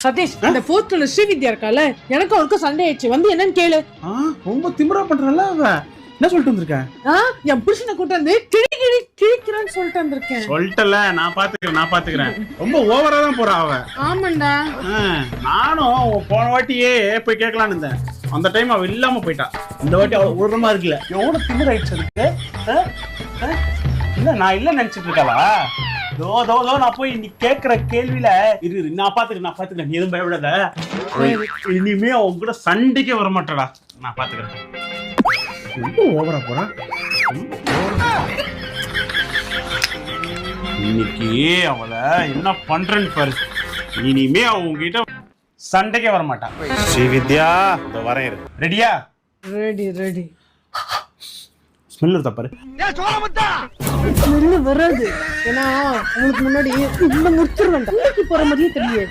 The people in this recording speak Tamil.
சதீஷ் இந்த போர்த்ல ஸ்ரீவித்யா இருக்கால எனக்கும் அவருக்கும் சண்டை ஆயிடுச்சு. வந்து என்னன்னு கேளு. ஆ ரொம்ப திமிரா பண்றல அவ? என்ன சொல்லிட்டு வந்திருக்க? என் புருஷனை கூட்டு வந்து கிழி கிழி கிழிக்கிறேன்னு சொல்லிட்டு வந்திருக்கேன். சொல்லிட்டல நான் பாத்துக்கிறேன் நான் பாத்துக்கிறேன். ரொம்ப ஓவரா தான் போறா அவ. ஆமாண்டா. நானும் போன வாட்டியே போய் கேட்கலான்னு இருந்தேன். அந்த டைம் அவ இல்லாம போயிட்டா. இந்த வாட்டி அவள் உருமா இருக்குல்ல எவ்வளவு திமிர் ஆயிடுச்சு அதுக்கு? இல்ல நான் இல்ல நினைச்சிட்டு இருக்காளா? தோ தோ தோ நான் போய் நீ கேக்குற கேள்வியில இரு இரு, நான் பாத்துக்கிறேன் நான் பாத்துக்கிறேன். நீ எதுவும் பயப்படாத. இனிமே அவன் கூட சண்டைக்கே வர மாட்டாடா நான் பாத்துக்கிறேன். ரொம்ப ஓவரா போறா? ம், overஆ போறா. இன்னைக்கு அவளை என்ன பண்றேன்னு பாரு. இனிமே அவ உங்ககிட்ட சண்டைக்கே வர மாட்டான் ஸ்ரீவித்யா இந்த வரேன் ரெடியா ரெடி ரெடி ஸ்மெல் இருந்தா பாரு. வராது ஏன்னா உங்களுக்கு முன்னாடி இந்த முடிச்சிருவேன் போற மாதிரியே தெரியாது.